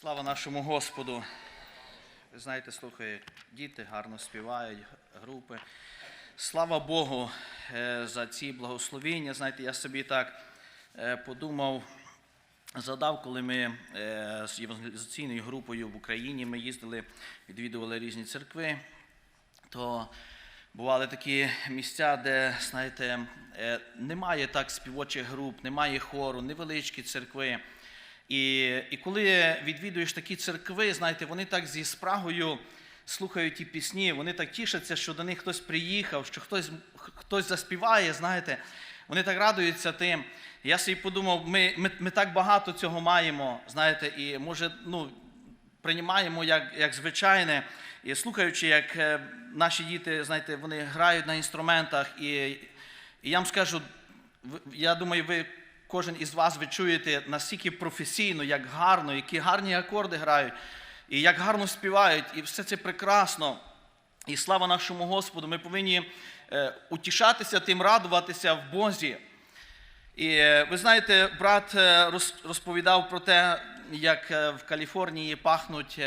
Слава нашому Господу. Ви знаєте, слухай, діти гарно співають, групи. Слава Богу е, за ці благословіння. Знаєте, я собі так е, подумав, задав, коли ми е, з євангелізаційною групою в Україні ми їздили, відвідували різні церкви, то бували такі місця, де, знаєте, немає так співочих груп, немає хору, невеличкі церкви. І, і коли відвідуєш такі церкви, знаєте, вони так зі спрагою слухають ті пісні, вони так тішаться, що до них хтось приїхав, що хтось, хтось заспіває, знаєте, вони так радуються тим. Я собі подумав, ми, ми, ми так багато цього маємо, знаєте, і може, ну, приймаємо як, як звичайне, і слухаючи, як е, наші діти, знаєте, вони грають на інструментах, і, і я вам скажу, я думаю, ви кожен із вас ви чуєте настільки професійно, як гарно, які гарні акорди грають, і як гарно співають, і все це прекрасно. І слава нашому Господу, ми повинні е, утішатися тим, радуватися в Бозі. І е, ви знаєте, брат е, розповідав про те, як в Каліфорнії пахнуть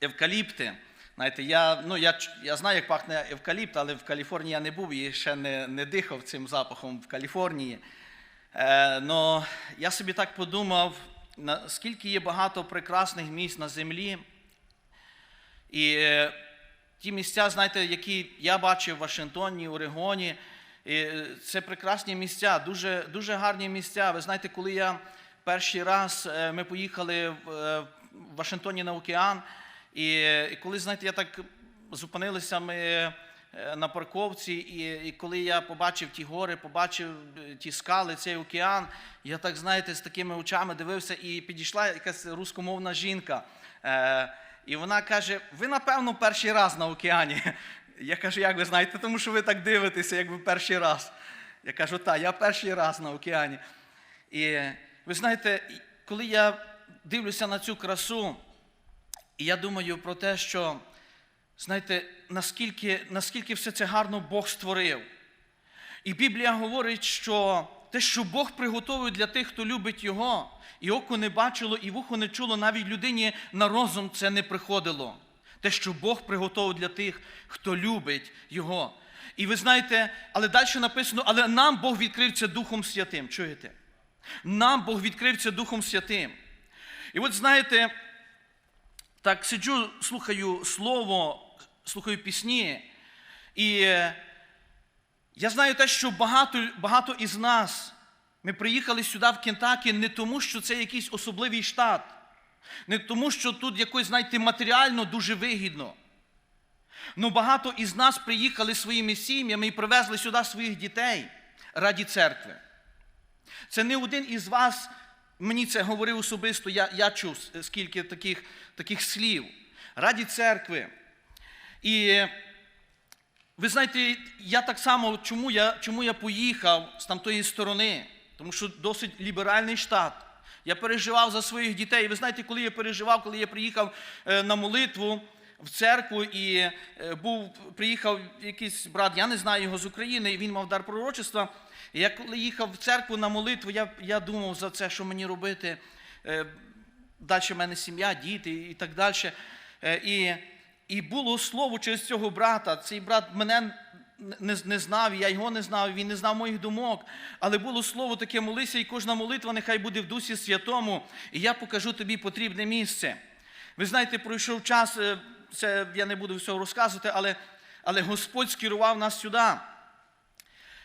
евкаліпти. Знаєте, я, ну, я, я знаю, як пахне евкаліпт, але в Каліфорнії я не був і ще не, не дихав цим запахом в Каліфорнії. Е, но я собі так подумав, наскільки є багато прекрасних місць на землі. І е, ті місця, знаєте, які я бачив в Вашингтоні, Орегоні, і е, це прекрасні місця, дуже, дуже гарні місця. Ви знаєте, коли я перший раз е, ми поїхали в, е, в Вашингтоні на океан, і, і коли, знаєте, я так зупинилися ми е, на парковці, і, і коли я побачив ті гори, побачив е, ті скали, цей океан, я так, знаєте, з такими очами дивився, і підійшла якась рускомовна жінка. Е, і вона каже: ви, напевно, перший раз на океані. Я кажу, як ви знаєте, тому що ви так дивитеся, як ви перший раз. Я кажу, так, я перший раз на океані. І ви знаєте, коли я дивлюся на цю красу, і я думаю про те, що, знаєте, наскільки, наскільки все це гарно Бог створив. І Біблія говорить, що те, що Бог приготовив для тих, хто любить Його, і око не бачило, і вухо не чуло, навіть людині на розум це не приходило. Те, що Бог приготовив для тих, хто любить Його. І ви знаєте, але далі написано, але нам Бог відкрив це Духом Святим. Чуєте? Нам Бог відкрив це Духом Святим. І от знаєте, так сиджу, слухаю слово, слухаю пісні, і е, я знаю те, що багато, багато із нас ми приїхали сюди в Кентакі не тому, що це якийсь особливий штат, не тому, що тут якось, знаєте, матеріально дуже вигідно. Ну багато із нас приїхали своїми сім'ями і привезли сюди своїх дітей раді церкви. Це не один із вас мені це говорив особисто, я, я чув скільки таких, таких слів. Раді церкви. І ви знаєте, я так само, чому я, чому я поїхав з тамтої сторони? Тому що досить ліберальний штат. Я переживав за своїх дітей. Ви знаєте, коли я переживав, коли я приїхав е, на молитву в церкву і е, був, приїхав якийсь брат, я не знаю його з України, і він мав дар пророчества. Я коли їхав в церкву на молитву, я, я думав за це, що мені робити. Е, Далі в мене сім'я, діти і так далі. Е, І, і було слово через цього брата. Цей брат мене не, не знав, я його не знав, він не знав моїх думок. Але було слово таке молися, і кожна молитва нехай буде в Дусі Святому, і я покажу тобі потрібне місце. Ви знаєте, пройшов час, е, це я не буду всього розказувати, але, але Господь скерував нас сюди.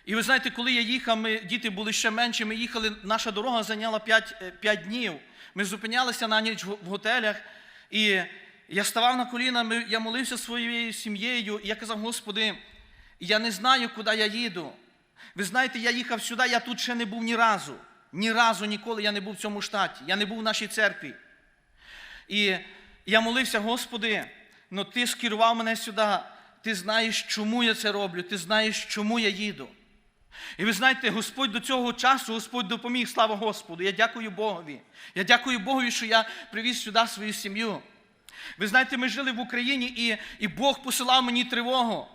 І ви знаєте, коли я їхав, ми, діти були ще менші, ми їхали, наша дорога зайняла 5, 5 днів. Ми зупинялися на ніч в в готелях, і я ставав на коліна, я молився своєю сім'єю, і я казав, Господи, я не знаю, куди я їду. Ви знаєте, я їхав сюди, я тут ще не був ні разу. Ні разу ніколи я не був в цьому штаті, я не був в нашій церкві. І я молився, Господи, ну Ти скерував мене сюди, Ти знаєш, чому я це роблю, Ти знаєш, чому я їду. І ви знаєте, Господь до цього часу, Господь допоміг, слава Господу. Я дякую Богові. Я дякую Богові, що я привіз сюди свою сім'ю. Ви знаєте, ми жили в Україні, і, і Бог посилав мені тривогу.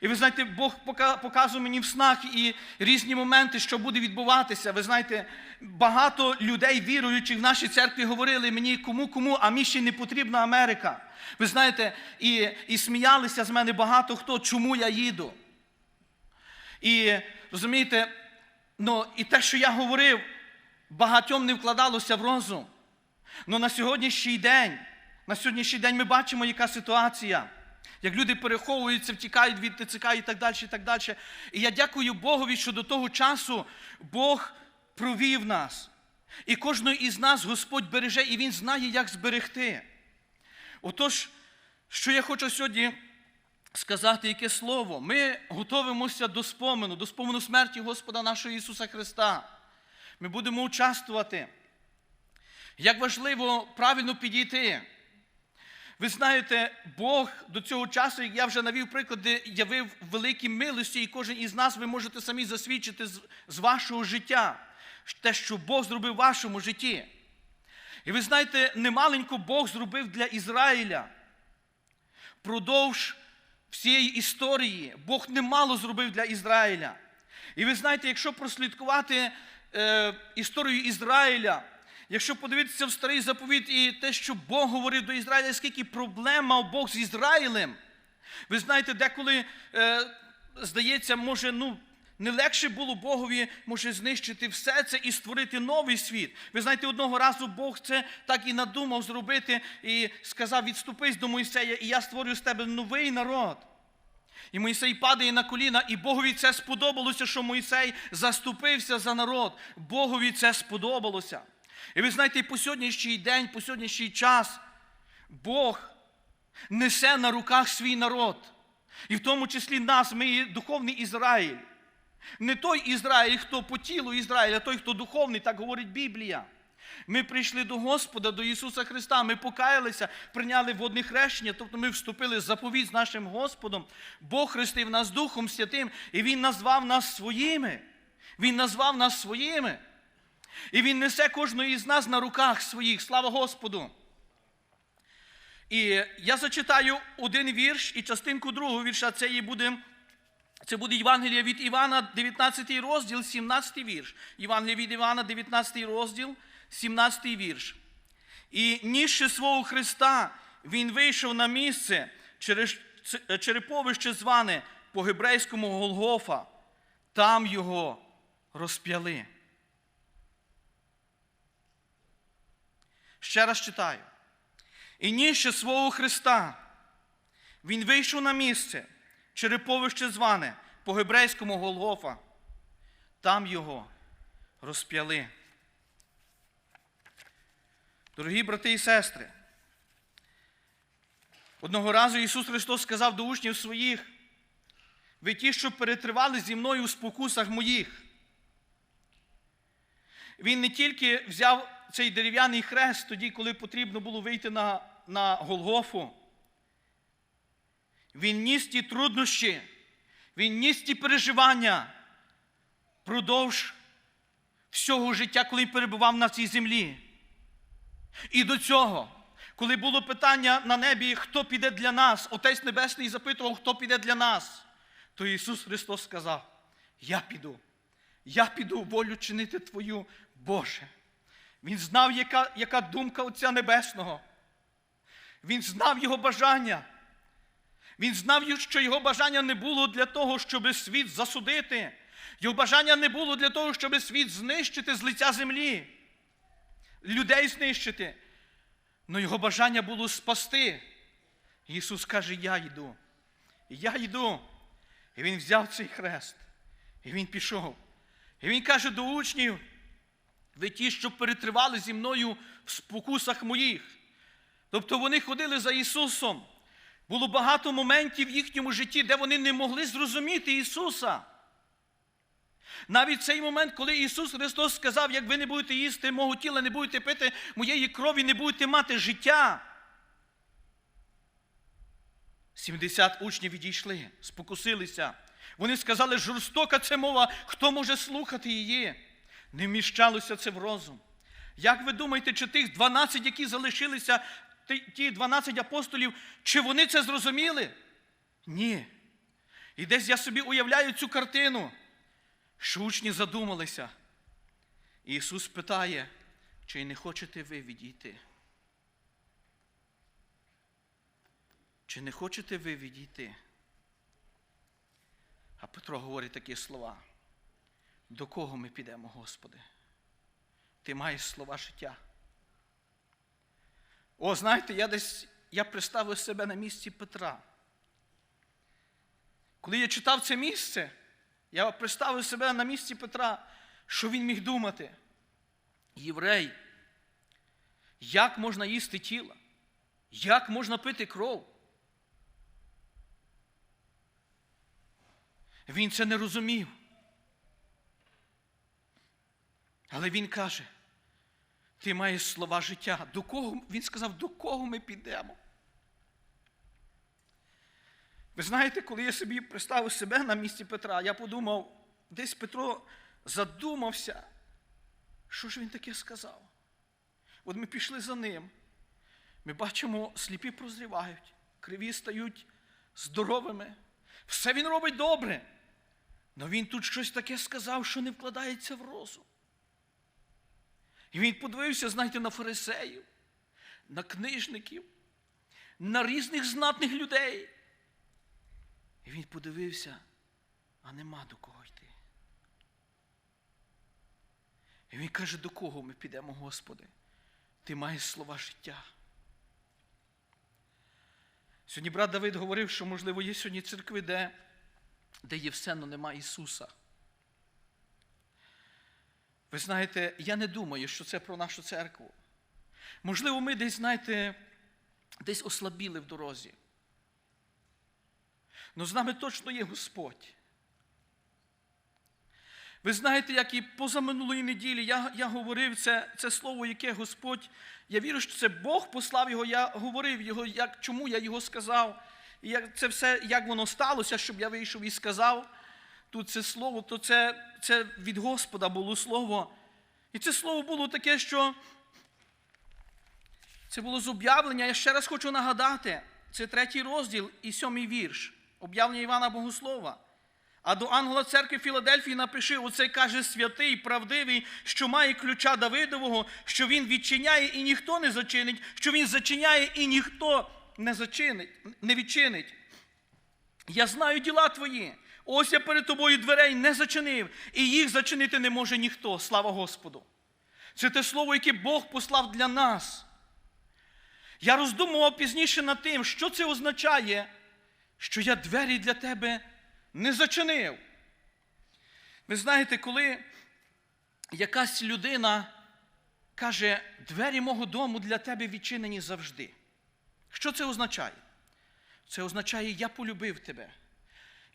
І ви знаєте, Бог пока- показує мені в снах і різні моменти, що буде відбуватися. Ви знаєте, багато людей, віруючих в нашій церкві, говорили мені, кому, кому, а мені ще не потрібна Америка. Ви знаєте, і, і сміялися з мене багато хто, чому я їду. І розумієте, ну, і те, що я говорив, багатьом не вкладалося в розум. Ну на сьогоднішній день, на сьогоднішній день ми бачимо, яка ситуація. Як люди переховуються, втікають від ТЦК і так далі, і так далі. І я дякую Богові, що до того часу Бог провів нас. І кожного із нас Господь береже, і Він знає, як зберегти. Отож, що я хочу сьогодні сказати, яке слово? Ми готуємося до спомену, до спомену смерті Господа нашого Ісуса Христа. Ми будемо участвувати. Як важливо правильно підійти. Ви знаєте, Бог до цього часу, як я вже навів приклади, явив великі милості, і кожен із нас ви можете самі засвідчити з вашого життя, те, що Бог зробив в вашому житті. І ви знаєте, немаленько Бог зробив для Ізраїля. Продовж всієї історії Бог немало зробив для Ізраїля. І ви знаєте, якщо прослідкувати е, історію Ізраїля, якщо подивитися в старий заповіт і те, що Бог говорив до Ізраїля, скільки проблем мав Бог з Ізраїлем. Ви знаєте, деколи, е, здається, може, ну, не легше було Богові може знищити все це і створити новий світ. Ви знаєте, одного разу Бог це так і надумав зробити і сказав: відступись до Мойсея, і я створю з тебе новий народ. І Мойсей падає на коліна, і Богові це сподобалося, що Мойсей заступився за народ. Богові це сподобалося. І ви знаєте, по сьогоднішній день, по сьогоднішній час Бог несе на руках свій народ. І в тому числі нас, ми є духовний Ізраїль. Не той Ізраїль, хто по тілу Ізраїля, а той, хто духовний, так говорить Біблія. Ми прийшли до Господа, до Ісуса Христа, ми покаялися, прийняли водне хрещення, тобто ми вступили в заповідь з нашим Господом. Бог хрестив нас Духом Святим, і Він назвав нас своїми. Він назвав нас своїми. І Він несе кожного із нас на руках своїх. Слава Господу! І я зачитаю один вірш і частинку другого вірша. Це і буде. Це буде Євангелія від Івана, 19 розділ, 17 вірш. Євангелія від Івана, 19 розділ, 17 вірш. І нісши свого Христа, він вийшов на місце через череповище зване по гебрейському Голгофа. Там його розп'яли. Ще раз читаю. І нісши свого Христа, він вийшов на місце, череповище зване по гебрейському Голгофа. Там його розп'яли. Дорогі брати і сестри, одного разу Ісус Христос сказав до учнів своїх, ви ті, що перетривали зі мною у спокусах моїх. Він не тільки взяв цей дерев'яний хрест тоді, коли потрібно було вийти на, на Голгофу. Він ніс ті труднощі, він ніс ті переживання продовж всього життя, коли перебував на цій землі. І до цього, коли було питання на небі, хто піде для нас, Отець Небесний запитував, хто піде для нас, то Ісус Христос сказав: Я піду, я піду волю чинити Твою Боже. Він знав, яка, яка думка Отця Небесного. Він знав Його бажання. Він знав, що його бажання не було для того, щоб світ засудити. Його бажання не було для того, щоб світ знищити з лиця землі, людей знищити. Но його бажання було спасти. Ісус каже: Я йду. Я йду. І Він взяв цей хрест. І Він пішов. І Він каже до учнів: ви ті, що перетривали зі мною в спокусах моїх. Тобто вони ходили за Ісусом. Було багато моментів в їхньому житті, де вони не могли зрозуміти Ісуса. Навіть цей момент, коли Ісус Христос сказав, як ви не будете їсти мого тіла, не будете пити моєї крові, не будете мати життя. 70 учнів відійшли, спокусилися. Вони сказали, жорстока це мова, хто може слухати її? Не вміщалося це в розум. Як ви думаєте, чи тих 12, які залишилися, ті- ті 12 апостолів, чи вони це зрозуміли? Ні. І десь я собі уявляю цю картину, що учні задумалися. І Ісус питає, чи не хочете ви відійти? Чи не хочете ви відійти? А Петро говорить такі слова. До кого ми підемо, Господи? Ти маєш слова життя. О, знаєте, я десь я представив себе на місці Петра. Коли я читав це місце, я представив себе на місці Петра, що він міг думати. Єврей, як можна їсти тіло? Як можна пити кров? Він це не розумів. Але він каже, ти маєш слова життя. До кого? Він сказав, до кого ми підемо? Ви знаєте, коли я собі представив себе на місці Петра, я подумав, десь Петро задумався, що ж він таке сказав. От ми пішли за ним. Ми бачимо, сліпі прозрівають, криві стають здоровими. Все він робить добре. Але він тут щось таке сказав, що не вкладається в розум. І він подивився, знаєте, на фарисеїв, на книжників, на різних знатних людей. І він подивився, а нема до кого йти. І він каже, до кого ми підемо, Господи? Ти маєш слова життя. Сьогодні брат Давид говорив, що, можливо, є сьогодні церкви, де, де є все, але нема Ісуса. Ви знаєте, я не думаю, що це про нашу церкву. Можливо, ми десь, знаєте, десь ослабіли в дорозі. Але з нами точно є Господь. Ви знаєте, як і позаминулої неділі я я говорив це це слово, яке Господь, я вірю, що це Бог послав його, я говорив його, як, чому я його сказав. І як це все, як воно сталося, щоб я вийшов і сказав тут це слово, то це, це від Господа було слово. І це слово було таке, що це було з об'явлення. Я ще раз хочу нагадати, це третій розділ і сьомий вірш. Об'явлення Івана Богослова. А до ангела церкви Філадельфії напиши: оце каже святий, правдивий, що має ключа Давидового, що він відчиняє і ніхто не зачинить, що він зачиняє і ніхто не зачинить, не відчинить. Я знаю діла твої. Ось я перед тобою дверей не зачинив, і їх зачинити не може ніхто. Слава Господу. Це те слово, яке Бог послав для нас. Я роздумував пізніше над тим, що це означає, що я двері для тебе не зачинив. Ви знаєте, коли якась людина каже, двері мого дому для тебе відчинені завжди. Що це означає? Це означає, я полюбив тебе.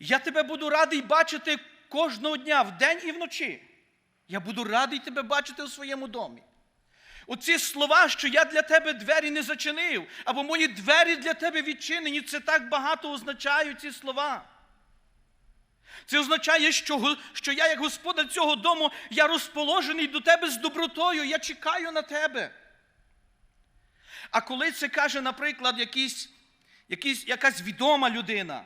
Я тебе буду радий бачити кожного дня, вдень і вночі. Я буду радий тебе бачити у своєму домі. Оці слова, що я для тебе двері не зачинив, або мої двері для тебе відчинені, це так багато означають ці слова. Це означає, що що я, як господар цього дому, я розположений до тебе з добротою, я чекаю на тебе. А коли це каже, наприклад, якийсь, якийсь, якась відома людина,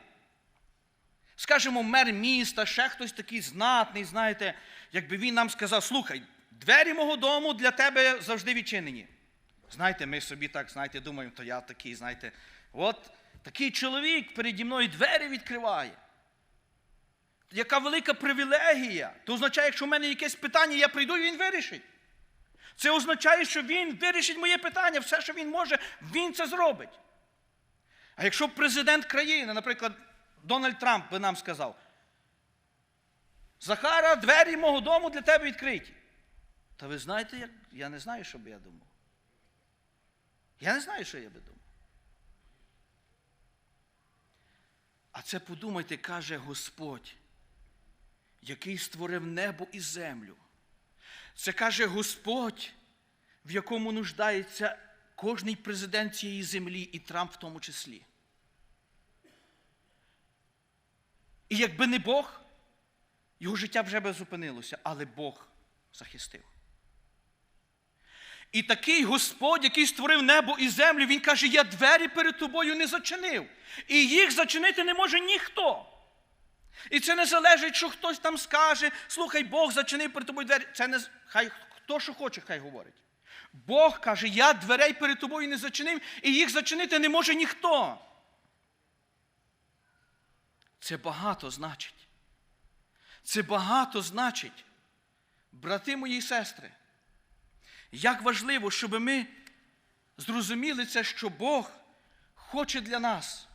скажімо, мер міста, ще хтось такий знатний, знаєте, якби він нам сказав, слухай, двері мого дому для тебе завжди відчинені. Знаєте, ми собі так, знаєте, думаємо, то я такий, знаєте, от такий чоловік переді мною двері відкриває. Яка велика привілегія. То означає, якщо в мене якесь питання, я прийду і він вирішить. Це означає, що він вирішить моє питання, все, що він може, він це зробить. А якщо президент країни, наприклад, Дональд Трамп би нам сказав, Захара, двері мого дому для тебе відкриті. Та ви знаєте, як? я не знаю, що би я думав. Я не знаю, що я би думав. А це подумайте, каже Господь, який створив небо і землю. Це каже Господь, в якому нуждається кожний президент цієї землі, і Трамп в тому числі. І якби не Бог, його життя вже би зупинилося, але Бог захистив. І такий Господь, який створив небо і землю, Він каже, я двері перед тобою не зачинив. І їх зачинити не може ніхто. І це не залежить, що хтось там скаже, слухай, Бог зачинив перед тобою двері. Це не хай хто що хоче, хай говорить. Бог каже, я дверей перед тобою не зачинив, і їх зачинити не може ніхто. Це багато значить. Це багато значить. Брати мої сестри, як важливо, щоб ми зрозуміли це, що Бог хоче для нас.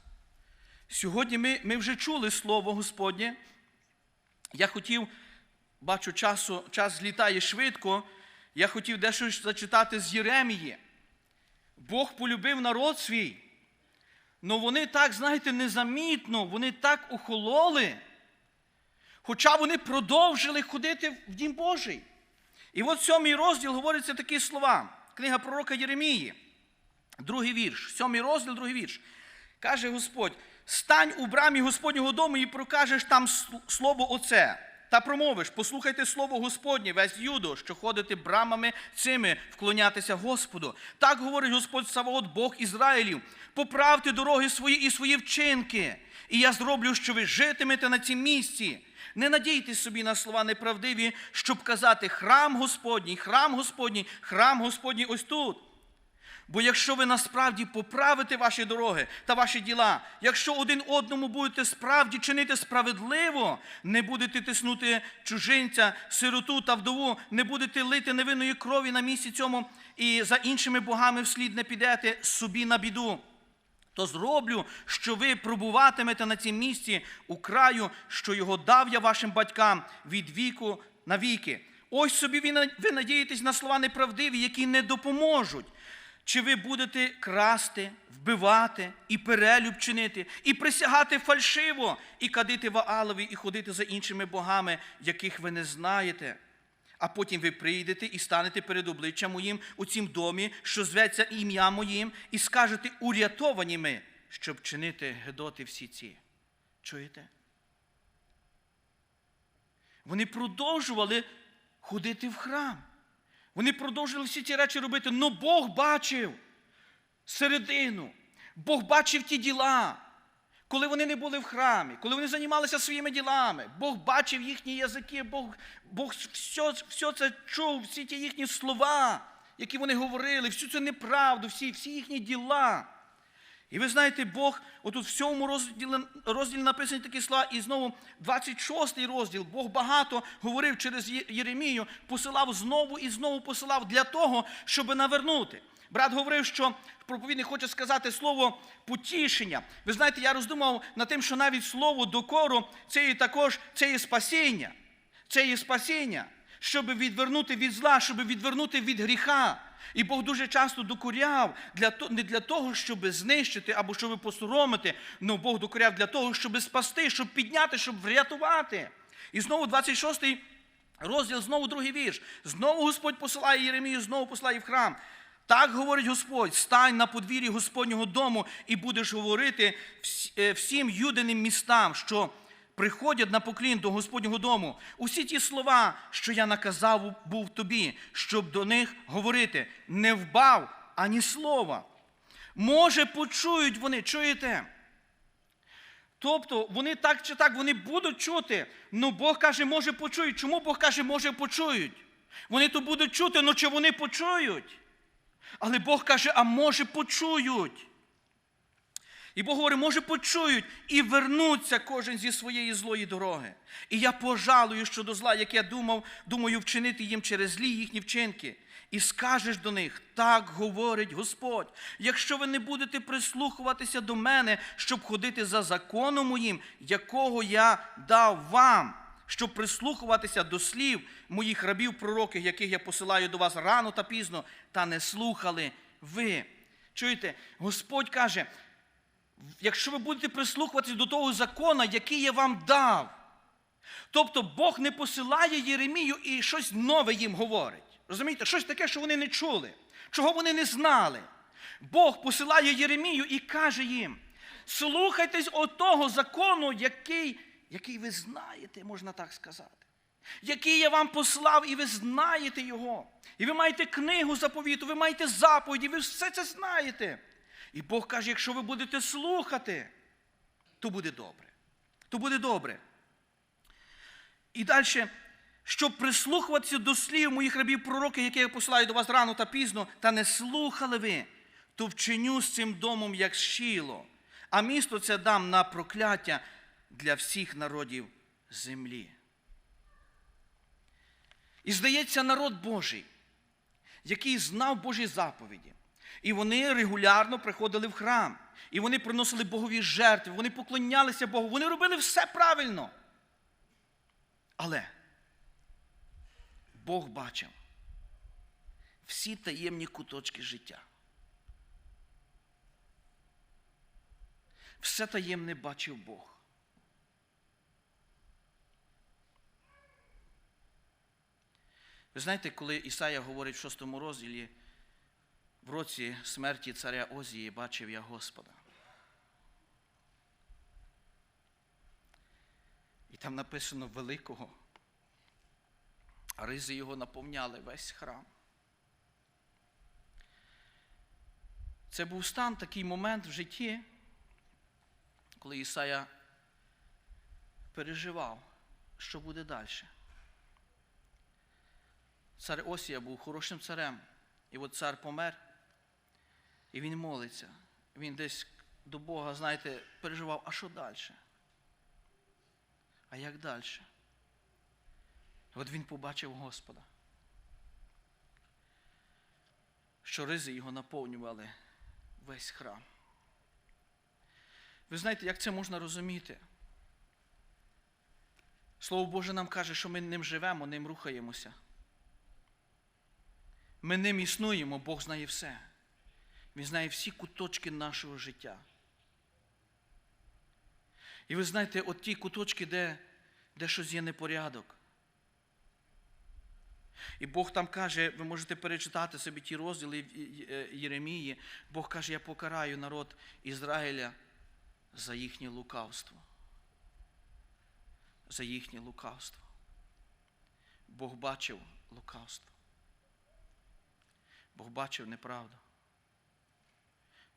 Сьогодні ми, ми вже чули Слово Господнє. Я хотів, бачу, часу, час злітає швидко. Я хотів дещо зачитати з Єремії. Бог полюбив народ свій. Але вони так, знаєте, незамітно, вони так охололи. Хоча вони продовжили ходити в Дім Божий. І от сьомий розділ говориться такі слова. Книга пророка Єремії, другий вірш, сьомий розділ, другий вірш. Каже Господь: стань у брамі Господнього дому і прокажеш там слово оце. Та промовиш, послухайте слово Господнє, весь юдо, що ходите брамами цими, вклонятися Господу. Так говорить Господь Саваот, Бог Ізраїлів. Поправте дороги свої і свої вчинки, і я зроблю, що ви житимете на цім місці. Не надійтесь собі на слова неправдиві, щоб казати храм Господній, храм Господній, храм Господній ось тут. Бо якщо ви насправді поправите ваші дороги та ваші діла, якщо один одному будете справді чинити справедливо, не будете тиснути чужинця, сироту та вдову, не будете лити невинної крові на місці цьому і за іншими богами вслід не підете собі на біду. То зроблю, що ви пробуватимете на цім місці у краю, що його дав я вашим батькам від віку на віки. Ось собі ви надієтесь на слова неправдиві, які не допоможуть. Чи ви будете красти, вбивати і перелюб чинити, і присягати фальшиво, і кадити Ваалові, і ходити за іншими богами, яких ви не знаєте? А потім ви прийдете і станете перед обличчям моїм у цім домі, що зветься ім'я моїм, і скажете урятовані ми, щоб чинити гедоти всі ці. Чуєте? Вони продовжували ходити в храм. Вони продовжували всі ці речі робити, але Бог бачив середину. Бог бачив ті діла, коли вони не були в храмі, коли вони займалися своїми ділами. Бог бачив їхні язики, Бог, Бог все, все це чув, всі ті їхні слова, які вони говорили, всю цю неправду, всі, всі їхні діла. І ви знаєте, Бог, отут в сьомому розділі, розділі написані такі слова, і знову 26 розділ, Бог багато говорив через Єремію, посилав знову і знову посилав для того, щоб навернути. Брат говорив, що проповідник хоче сказати слово потішення. Ви знаєте, я роздумав над тим, що навіть слово докору це є також це є спасіння. Це є спасіння, щоб відвернути від зла, щоб відвернути від гріха. І Бог дуже часто докоряв для не для того, щоб знищити або щоб посоромити, але Бог докоряв для того, щоб спасти, щоб підняти, щоб врятувати. І знову 26-й розділ, знову другий вірш. Знову Господь посилає Єремію, знову посилає в храм. Так говорить Господь: стань на подвір'ї Господнього дому і будеш говорити е, всім юдиним містам, що приходять на поклін до Господнього дому. Усі ті слова, що я наказав був тобі, щоб до них говорити, не вбав ані слова. Може, почують вони, чуєте? Тобто вони так чи так вони будуть чути. Ну Бог каже, може почують. Чому Бог каже, може почують? Вони то будуть чути, ну чи вони почують? Але Бог каже, а може почують. І Бог говорить, може почують і вернуться кожен зі своєї злої дороги. І я пожалую щодо зла, як я думав, думаю вчинити їм через злі їхні вчинки. І скажеш до них, так говорить Господь. Якщо ви не будете прислухуватися до мене, щоб ходити за законом моїм, якого я дав вам, щоб прислухуватися до слів моїх рабів пророків, яких я посилаю до вас рано та пізно, та не слухали ви. Чуєте, Господь каже, якщо ви будете прислухуватися до того закону, який я вам дав. Тобто Бог не посилає Єремію і щось нове їм говорить. Розумієте, щось таке, що вони не чули, чого вони не знали. Бог посилає Єремію і каже їм: слухайтесь отого закону, який, який ви знаєте, можна так сказати. Який я вам послав, і ви знаєте його. І ви маєте книгу заповіту, ви маєте заповіді, ви все це знаєте. І Бог каже, якщо ви будете слухати, то буде добре. То буде добре. І далі, щоб прислухуватися до слів моїх рабів пророків, які я посилаю до вас рано та пізно, та не слухали ви, то вчиню з цим домом, як щіло, а місто це дам на прокляття для всіх народів землі. І здається, народ Божий, який знав Божі заповіді. І вони регулярно приходили в храм, і вони приносили Богові жертви, вони поклонялися Богу, вони робили все правильно. Але Бог бачив всі таємні куточки життя. Все таємне бачив Бог. Ви знаєте, коли Ісая говорить в шостому розділі, в році смерті царя Озії бачив я Господа. І там написано великого. Ризи його наповняли весь храм. Це був стан, такий момент в житті, коли Ісая переживав, що буде далі. Цар Осія був хорошим царем, і от цар помер, і він молиться. Він десь до Бога, знаєте, переживав, а що далі? А як далі? От він побачив Господа, що ризи його наповнювали весь храм. Ви знаєте, як це можна розуміти? Слово Боже нам каже, що ми ним живемо, ним рухаємося. Ми ним існуємо, Бог знає все. Він знає всі куточки нашого життя. І ви знаєте, от ті куточки, де, де щось є непорядок. І Бог там каже, ви можете перечитати собі ті розділи Єремії, Бог каже, я покараю народ Ізраїля за їхнє лукавство. За їхнє лукавство. Бог бачив лукавство. Бог бачив неправду.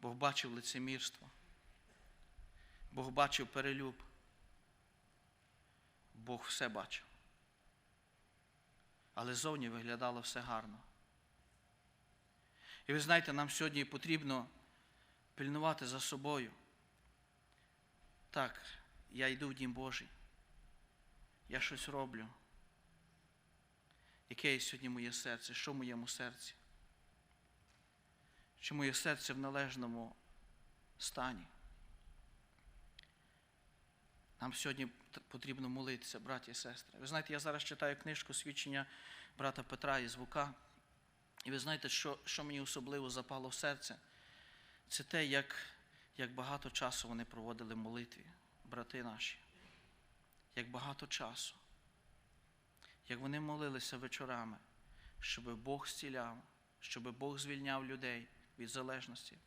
Бог бачив лицемірство. Бог бачив перелюб. Бог все бачив. Але зовні виглядало все гарно. І ви знаєте, нам сьогодні потрібно пильнувати за собою. Так, я йду в Дім Божий. Я щось роблю. Яке є сьогодні моє серце? Що в моєму серці? Чи моє серце в належному стані? Нам сьогодні потрібно молитися, браті і сестри. Ви знаєте, я зараз читаю книжку свідчення брата Петра із Вука. І ви знаєте, що що мені особливо запало в серце? Це те, як, як багато часу вони проводили в молитві, брати наші. Як багато часу. Як вони молилися вечорами, щоб Бог зціляв, щоб Бог звільняв людей від залежності.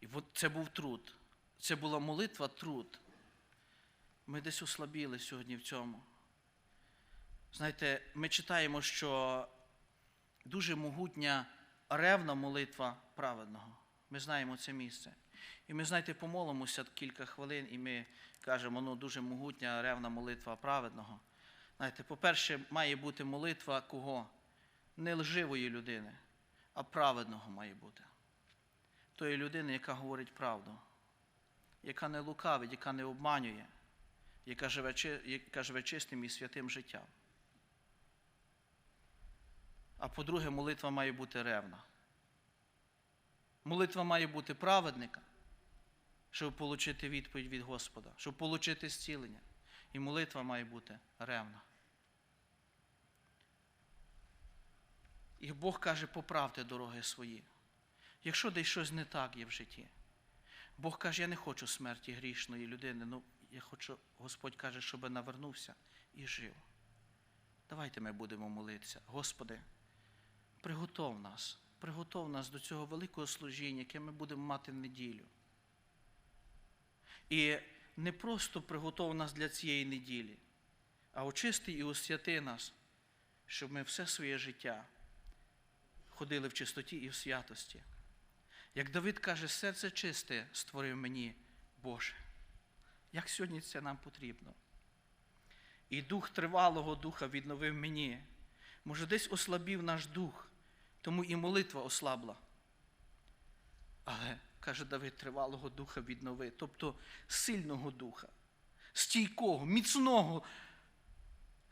І от це був труд. Це була молитва труд. Ми десь ослабіли сьогодні в цьому. Знаєте, ми читаємо, що дуже могутня ревна молитва праведного. Ми знаємо це місце. І ми, знаєте, помолимося кілька хвилин, і ми кажемо, ну дуже могутня ревна молитва праведного. Знаєте, по-перше, має бути молитва кого? Не лживої людини, а праведного має бути. Тої людини, яка говорить правду, яка не лукавить, яка не обманює, яка живе, яка живе чистим і святим життям. А по-друге, молитва має бути ревна. Молитва має бути праведника, щоб отримати відповідь від Господа, щоб отримати зцілення. І молитва має бути ревна. І Бог каже, поправте дороги свої. Якщо десь щось не так є в житті, Бог каже, я не хочу смерті грішної людини, ну я хочу, Господь каже, щоб навернувся і жив. Давайте ми будемо молитися. Господи, приготов нас, приготов нас до цього великого служіння, яке ми будемо мати неділю. І не просто приготов нас для цієї неділі, а очисти і освяти нас, щоб ми все своє життя ходили в чистоті і в святості. Як Давид каже, серце чисте створив мені, Боже. як сьогодні це нам потрібно. І дух тривалого духа відновив мені. Може, десь ослабів наш дух, тому і молитва ослабла. Але, каже Давид, тривалого духа віднови, тобто сильного духа, стійкого, міцного,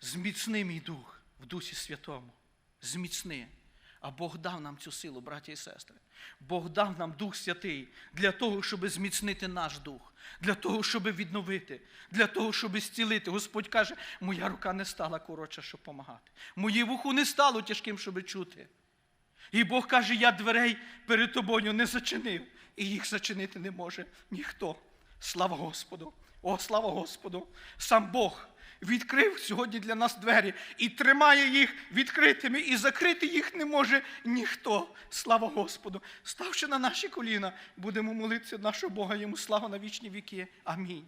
зміцни мій дух в Дусі Святому. Зміцни. А Бог дав нам цю силу, браті і сестри. Бог дав нам Дух Святий для того, щоб зміцнити наш дух, для того, щоб відновити, для того, щоб зцілити. Господь каже, моя рука не стала коротша, щоб допомагати. Моє вухо не стало тяжким, щоб чути. І Бог каже, я дверей перед тобою не зачинив, і їх зачинити не може ніхто. Слава Господу! О, слава Господу! Сам Бог відкрив сьогодні для нас двері і тримає їх відкритими, і закрити їх не може ніхто. Слава Господу! Ставши на наші коліна, будемо молитися нашого Бога, йому слава на вічні віки. Амінь.